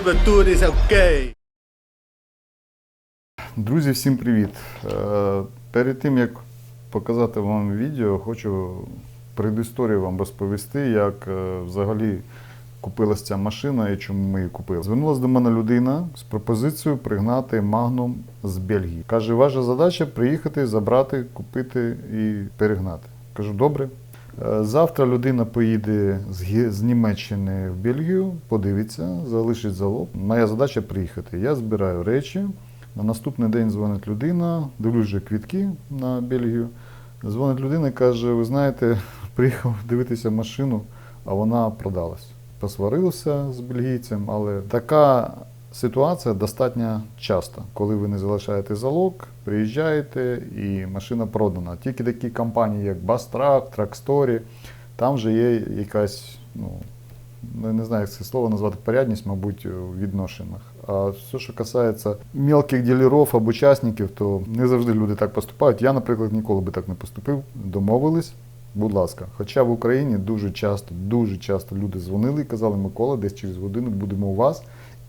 Turbo is. Друзі, всім привіт! Е, Перед тим як показати вам відео, хочу предісторію вам розповісти, як е, взагалі купилася ця машина і чому ми її купили. Звернулася до мене людина з пропозицією пригнати Magnum з Бельгії. Каже, ваша задача приїхати, забрати, купити і перегнати. Кажу, добре. Завтра людина поїде з Німеччини в Бельгію, подивиться, залишить залог. Моя задача приїхати. Я збираю речі. На наступний день дзвонить людина, дивлюсь вже квітки на Бельгію. Дзвонить людина і каже: ви знаєте, приїхав дивитися машину, а вона продалась. Посварився з бельгійцем, але така ситуація достатньо часто, коли ви не залишаєте залог, приїжджаєте і машина продана. Тільки такі компанії, як Bastrac, Trackstory, там вже є якась, ну, ну, не знаю, як це слово назвати порядність, мабуть, у відношеннях. А все, що касається мелких ділерів або учасників, то не завжди люди так поступають. Я, наприклад, ніколи би так не поступив. Домовились, будь ласка. Хоча в Україні дуже часто, дуже часто люди дзвонили і казали, Микола, десь через годину будемо у вас.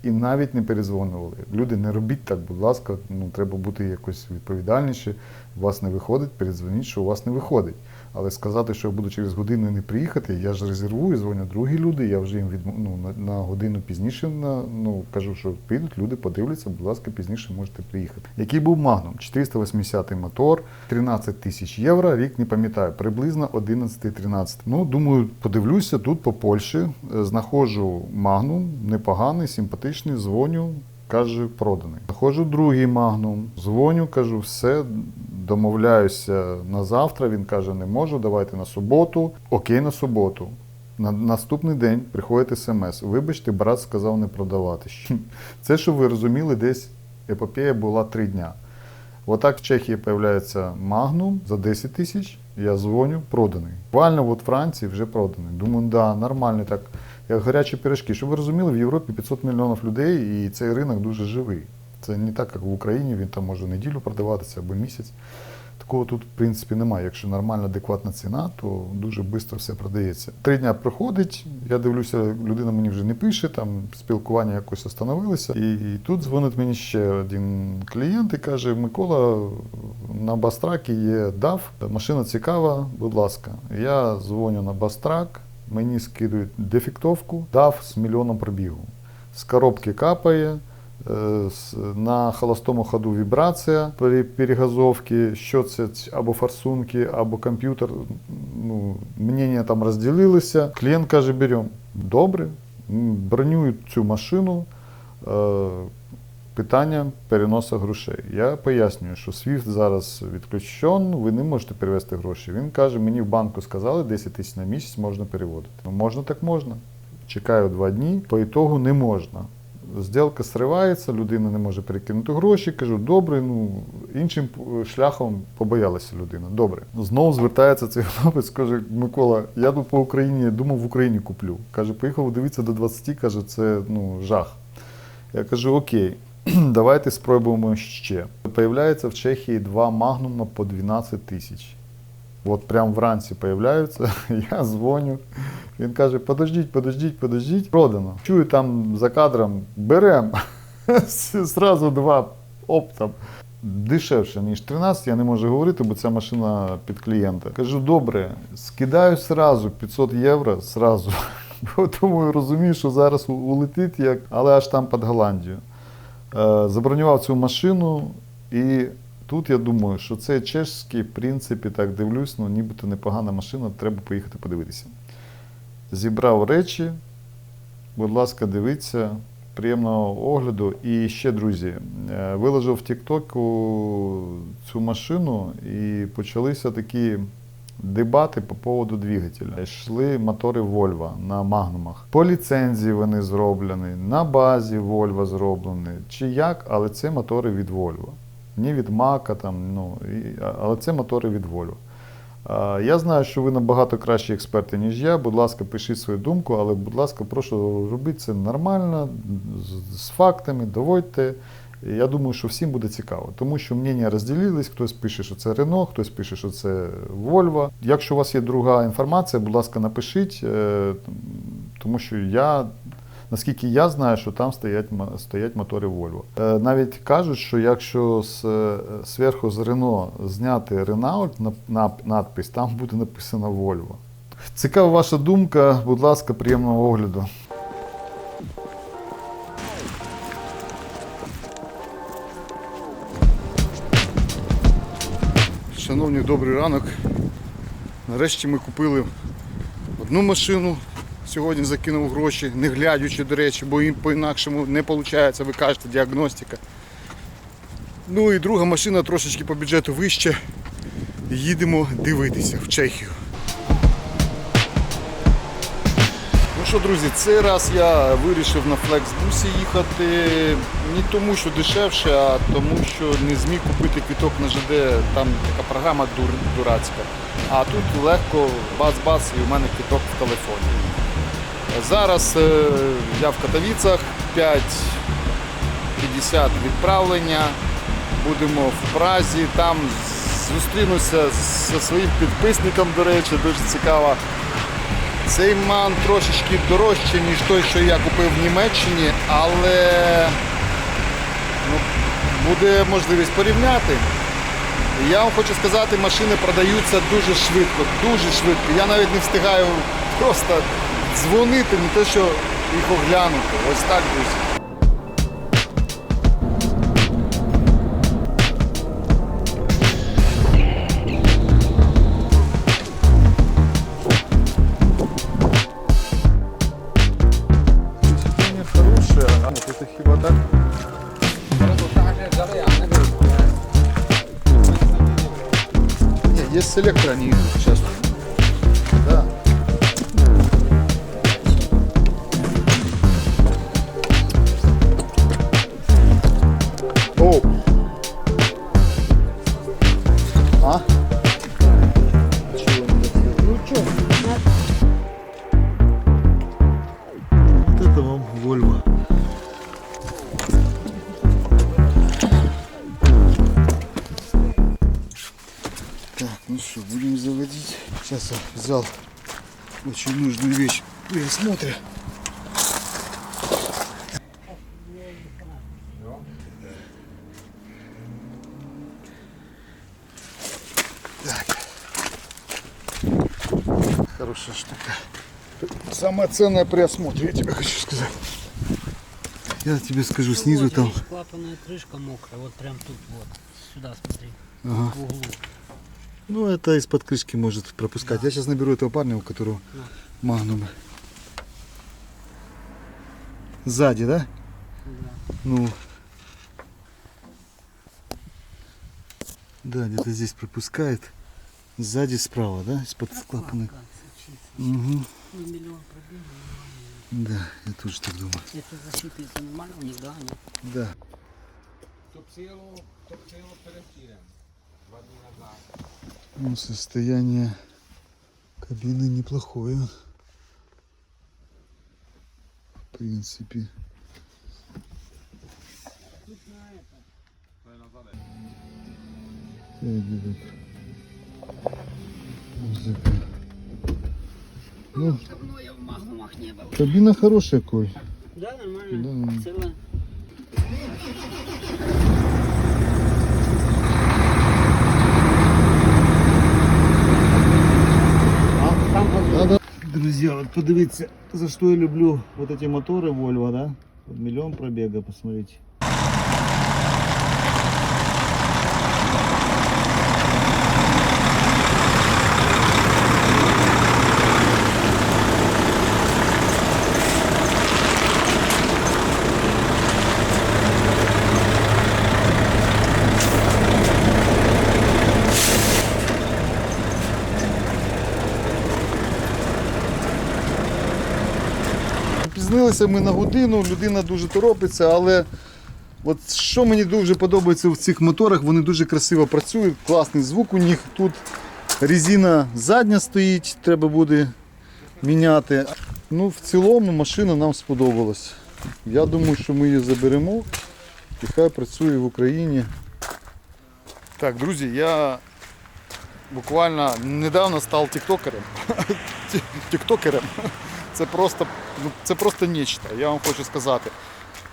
І навіть не перезвонювали. Люди, не робіть так, будь ласка, ну треба бути якось відповідальніше. У вас не виходить, передзвоніть, що у вас не виходить. Але сказати, що я буду через годину не приїхати, я ж резервую, дзвонять другі люди, я вже їм від, ну, на, на годину пізніше на, ну, кажу, що прийдуть, люди подивляться, будь ласка, пізніше можете приїхати. Який був Magnum? 480 мотор, 13 тисяч євро, рік не пам'ятаю, приблизно 11-13. Ну, думаю, подивлюся тут по Польщі, е, знаходжу Magnum, непоганий, симпатичний, дзвоню, каже, проданий. Знаходжу другий Magnum, дзвоню, кажу, все, домовляюся на завтра. Він каже, не можу, давайте на суботу. Окей, на суботу. На наступний день приходить смс. Вибачте, брат сказав не продавати. Це, щоб ви розуміли, десь епопея була три дня. Отак в Чехії з'являється Магнум за 10 тисяч. Я дзвоню, проданий. Буквально от Франції вже проданий. Думаю, да, нормально так. Як гарячі пиріжки. Щоб ви розуміли, в Європі 500 мільйонів людей і цей ринок дуже живий. Це не так, як в Україні, він там може неділю продаватися або місяць. Такого тут, в принципі, немає. Якщо нормальна, адекватна ціна, то дуже швидко все продається. Три дня проходить, я дивлюся, людина мені вже не пише, там спілкування якось остановилося. І, і тут дзвонить мені ще один клієнт і каже: Микола, на Бастракі є DAF, машина цікава, будь ласка. Я дзвоню на Бастрак, мені скидують дефектовку, DAF з мільйоном пробігу. З коробки капає. Е, На холостому ходу вібрація при перегазовці, що це або форсунки, або комп'ютер. Ну, мнення там розділилися. Клієнт каже, беремо. Добре, бронюють цю машину. Питання переносу грошей. Я пояснюю, що SWIFT зараз відключен, ви не можете перевести гроші. Він каже, мені в банку сказали, 10 тисяч на місяць можна переводити. Ну, можна так можна. Чекаю два дні, по ітогу не можна. Зділка сривається, людина не може перекинути гроші. Кажу, добре, ну іншим шляхом побоялася людина. Добре. Знову звертається цей хлопець, каже: Микола, я тут по Україні думав, в Україні куплю. Каже, поїхав дивитися до 20, каже, це ну жах. Я кажу, окей, давайте спробуємо ще. Появляється в Чехії два магнума по 12 тисяч. От прям вранці появляються, я дзвоню. Він каже: подождіть, подождіть, подождіть. Продано. Чую там за кадром, берем. Зразу два оптом. дешевше, ніж 13, я не можу говорити, бо ця машина під клієнта. Кажу, добре, скидаю сразу 500 євро, сразу. Бо Тому розумію, що зараз улетить, як, але аж там під Голландію. Е, Забронював цю машину, і тут я думаю, що це чешський, в принципі, так дивлюсь, ну нібито непогана машина, треба поїхати подивитися. Зібрав речі, будь ласка, дивіться. Приємного огляду. І ще, друзі, е, виложив в Тіктоку цю машину і почалися такі дебати по поводу двигателя. Йшли мотори Volvo на магнумах. По ліцензії вони зроблені, на базі Volvo зроблені. Чи як, але це мотори від Volvo. Ні від Мака, там, ну, і, але це мотори від Volvo. А, Я знаю, що ви набагато кращі експерти, ніж я. Будь ласка, пишіть свою думку, але, будь ласка, прошу робіть це нормально, з, з фактами, доводьте. Я думаю, що всім буде цікаво, тому що мнення розділились, хтось пише, що це Рено, хтось пише, що це Volvo. Якщо у вас є друга інформація, будь ласка, напишіть, е, тому що я, наскільки я знаю, що там стоять, стоять мотори Volvo. Е, Навіть кажуть, що якщо з, е, зверху з Рено зняти Renault на, на, надпис, там буде написано Volvo. Цікава ваша думка, будь ласка, приємного огляду. Шановні, добрий ранок. Нарешті ми купили одну машину. Сьогодні закинув гроші, не глядячи, до речі, бо їм по-інакшому не виходить, ви кажете, діагностика. Ну і друга машина трошечки по бюджету вище. Їдемо дивитися в Чехію. Що, друзі, цей раз я вирішив на флексбусі їхати не тому, що дешевше, а тому, що не зміг купити квіток на ЖД. Там така програма дур, дурацька. А тут легко бац-бац і у мене квіток в телефоні. Зараз е, я в Катовіцах 5.50 відправлення. Будемо в Празі. Там зустрінуся зі своїм підписником, до речі, дуже цікаво. Цей ман трошечки дорожче, ніж той, що я купив в Німеччині, але ну, буде можливість порівняти. Я вам хочу сказати, машини продаються дуже швидко, дуже швидко. Я навіть не встигаю просто дзвонити, не те, що їх оглянути. Ось так, друзі. Не, есть селектор, они сейчас. Так, ну что, будем заводить. Сейчас я взял очень нужную вещь при осмотре. Так. Хорошая штука. Самое ценное при осмотре, я тебе хочу сказать. Я тебе скажу, снизу там. клапанная крышка мокрая, вот прям тут вот. Сюда смотри, Ага. в углу. Ну, это из-под крышки может пропускать. Я сейчас наберу этого парня, у которого Да. магнум. Сзади, да? Да. Ну. Да, где-то здесь пропускает. Сзади справа, да? Из-под клапана. Сочится. Угу. Да, я тоже так думаю. Это засчитывается нормально у них, да? Да. Топсило перед тірем. Два дні назад. Ну, состояние кабины неплохое. В принципе. Музыка. Ну, кабина хорошая, Коль. Да, нормально? Да. Целая? Друзья, вот подивіться, за что я люблю вот эти моторы Volvo, да? Миллион пробега, посмотрите. Пізнилися ми на годину, людина дуже торопиться, але от що мені дуже подобається в цих моторах, вони дуже красиво працюють, класний звук у них. Тут резина задня стоїть, треба буде міняти. Ну, в цілому машина нам сподобалась. Я думаю, що ми її заберемо і хай працює в Україні. Так, друзі, я буквально недавно став тіктокером. Тіктокером. Це просто, ну, це просто нечто, я вам хочу сказати.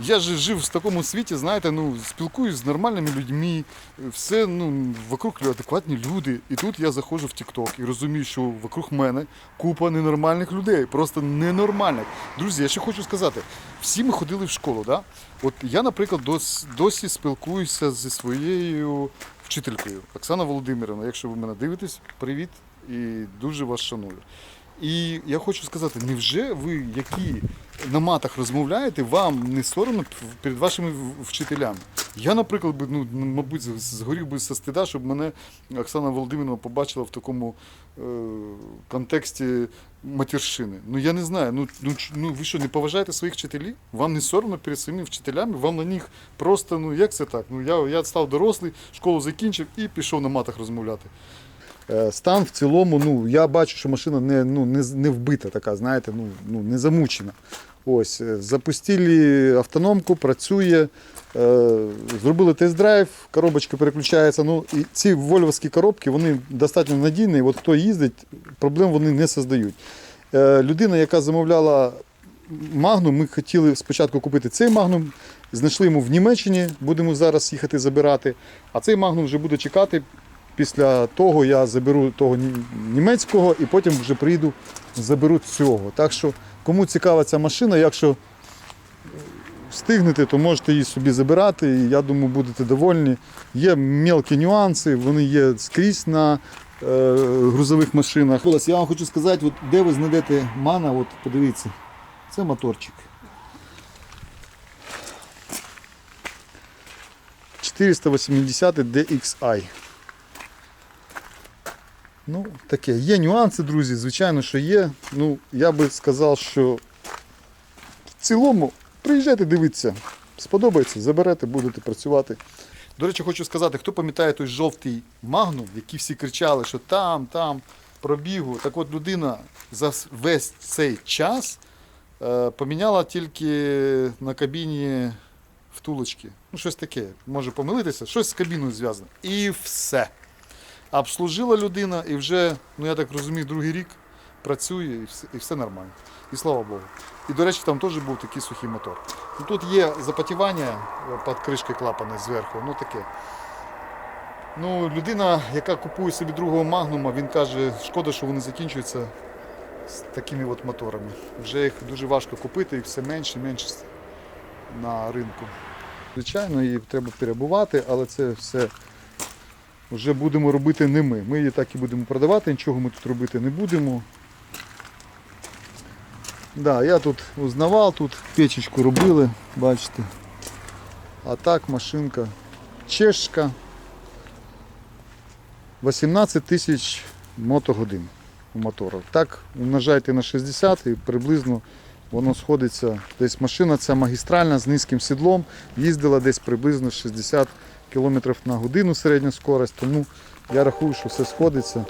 Я же жив в такому світі, знаєте, ну, спілкуюсь з нормальними людьми, все, ну, вокруг адекватні люди. І тут я заходжу в TikTok і розумію, що вокруг мене купа ненормальних людей, просто ненормальних. Друзі, я ще хочу сказати, всі ми ходили в школу, да? От я, наприклад, дос, досі спілкуюся зі своєю вчителькою Оксана Володимирівна. Якщо ви мене дивитесь, привіт і дуже вас шаную. І я хочу сказати, невже ви, які на матах розмовляєте, вам не соромно перед вашими вчителями? Я, наприклад, би, ну, мабуть, згорів би со стида, щоб мене Оксана Володимирівна побачила в такому е, контексті матершини. Ну я не знаю. Ну, ну, ну ви що, не поважаєте своїх вчителів? Вам не соромно перед своїми вчителями? Вам на них просто, ну як це так? Ну я, я став дорослий, школу закінчив і пішов на матах розмовляти. Е, Стан в цілому, ну я бачу, що машина не, ну, не, не вбита така, знаєте, ну, ну не замучена. Ось, е, запустили автономку, працює, е, зробили тест-драйв, коробочка переключається. Ну, і ці вольвовські коробки вони достатньо надійні. От хто їздить, проблем вони не создають. Е, людина, яка замовляла Магнум, ми хотіли спочатку купити цей Магнум, знайшли йому в Німеччині, будемо зараз їхати забирати. А цей Магнум вже буде чекати. Після того я заберу того німецького і потім вже приїду, заберу цього. Так що, кому цікава ця машина, якщо встигнете, то можете її собі забирати. І я думаю, будете довольні. Є мелкі нюанси, вони є скрізь на е, грузових машинах. Я вам хочу сказати, от, де ви знайдете мана, от подивіться, це моторчик. 480 DXI. Ну, таке. Є нюанси, друзі, звичайно, що є. Ну, я би сказав, що в цілому приїжджайте, дивіться. Сподобається, заберете, будете працювати. До речі, хочу сказати, хто пам'ятає той жовтий магнум, які всі кричали, що там, там, пробігу. Так от людина за весь цей час е, поміняла тільки на кабіні втулочки. Ну, щось таке, може помилитися, щось з кабіною зв'язане. І все. Обслужила людина і вже, ну я так розумію, другий рік працює і все, і все нормально. І слава Богу. І, до речі, там теж був такий сухий мотор. Ну, тут є запотівання е, під кришкою клапана зверху, ну таке. Ну, людина, яка купує собі другого магнума, він каже, шкода, що вони закінчуються з такими от моторами. Вже їх дуже важко купити і все менше і менше на ринку. Звичайно, її треба перебувати, але це все вже будемо робити не ми. Ми її так і будемо продавати, нічого ми тут робити не будемо. Да, я тут узнавав, тут печечку робили, бачите. А так машинка чешка. 18 тисяч мотогодин у мотора. Так умножайте на 60 і приблизно воно сходиться. Десь машина ця магістральна з низьким сідлом, їздила десь приблизно 60 км на годину середня скорость, тому я рахую, що все сходиться.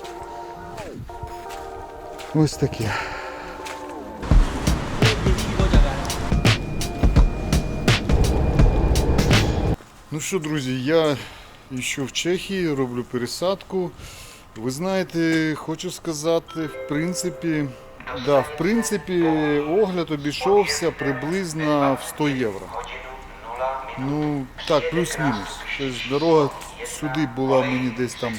Ось таке. Ну що, друзі, я ще в Чехії роблю пересадку. Ви знаєте, хочу сказати, в принципі, да, в принципі, огляд обійшовся приблизно в 100 євро. Ну, так, плюс-мінус. Тобто дорога сюди була мені десь там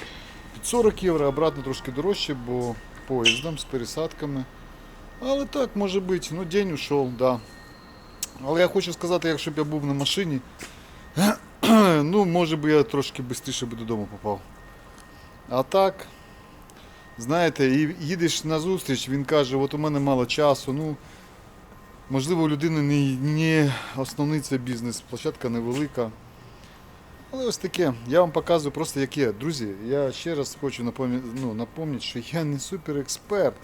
під 40 євро, обратно трошки дорожче, бо поїздом, з пересадками. Але так, може бути, ну день ушов, да. Але я хочу сказати, якщо б я був на машині, ну, може би я трошки швидше би додому попав. А так, знаєте, і їдеш на зустріч, він каже, от у мене мало часу. Ну, можливо, у людини не, не основний це бізнес, площадка невелика. Але ось таке, я вам показую просто як є. Друзі, я ще раз хочу напомнити, ну, напомнити, що я не суперексперт.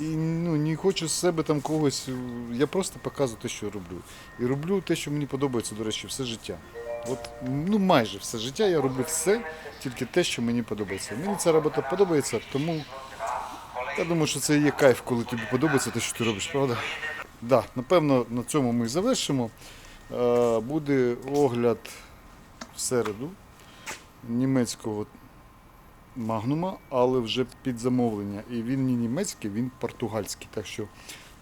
І ну, не хочу з себе там когось. Я просто показую те, що роблю. І роблю те, що мені подобається, до речі, все життя. От, ну майже все життя я роблю все, тільки те, що мені подобається. Мені ця робота подобається, тому я думаю, що це є кайф, коли тобі подобається те, що ти робиш, правда? Да, напевно, на цьому ми завершимо. Е, Буде огляд в середу німецького магнума, але вже під замовлення. І він не німецький, він португальський. Так що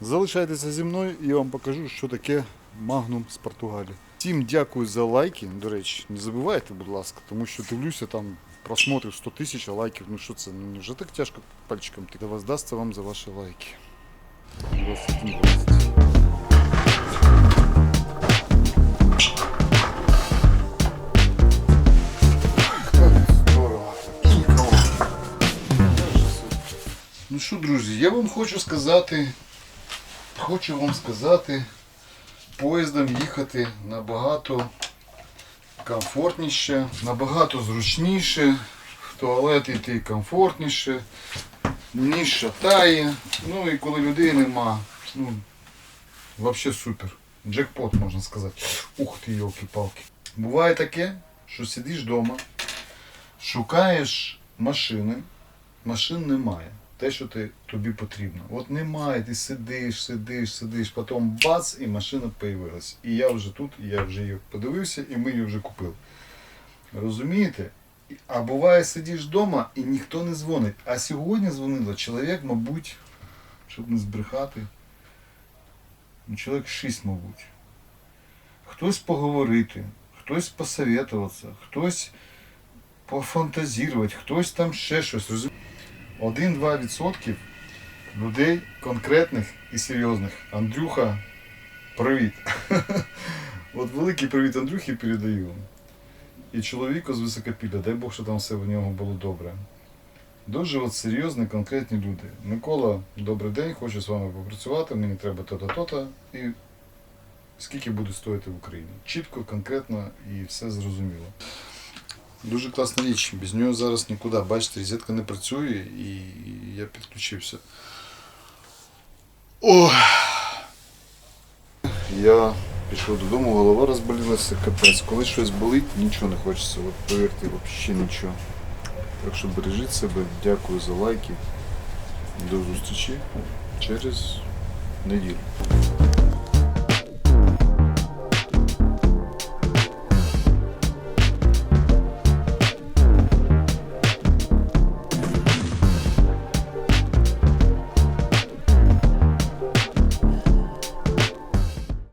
залишайтеся зі мною і я вам покажу, що таке магнум з Португалії. Всім дякую за лайки. До речі, не забувайте, будь ласка, тому що дивлюся там просмотрів 100 тисяч, лайків. Ну що це? Ну вже так тяжко пальчиком. Да воздасться вам за ваші лайки. 21-20. Здорово. Ну що, друзі, я вам хочу сказати, хочу вам сказати, поїздом їхати набагато комфортніше, набагато зручніше, в туалет йти комфортніше, ніж шатає. Ну і коли людей нема, ну, взагалі супер. Джекпот можна сказати. Ух ти, йолки-палки. Буває таке, що сидиш вдома, шукаєш машини, машин немає. Те, що ти, тобі потрібно. От немає, ти сидиш, сидиш, сидиш, потім бац, і машина появилась. І я вже тут, я вже її подивився, і ми її вже купили. Розумієте? А буває, сидиш вдома і ніхто не дзвонить. А сьогодні дзвонило чоловік, мабуть, щоб не збрехати. Ну, чоловік шість, мабуть. Хтось поговорити, хтось посоветуватися, хтось пофантазірувати, хтось там ще щось. Розумієте? 1-2% людей конкретних і серйозних. Андрюха, привіт. От великий привіт Андрюхі передаю. І чоловіку з високопілля, дай Бог, що там все в нього було добре. Дуже от серйозні, конкретні люди. Микола, добрий день, хочу з вами попрацювати, мені треба то-то, то-то. І скільки буде стоїти в Україні. Чітко, конкретно і все зрозуміло. Дуже класна річ. Без нього зараз нікуди. Бачите, розетка не працює і я підключився. О! Я пішов додому, голова розболілася, капець. Коли щось болить, нічого не хочеться. От повірте, взагалі нічого. Так що бережіть себе, дякую за лайки. До зустрічі через неділю.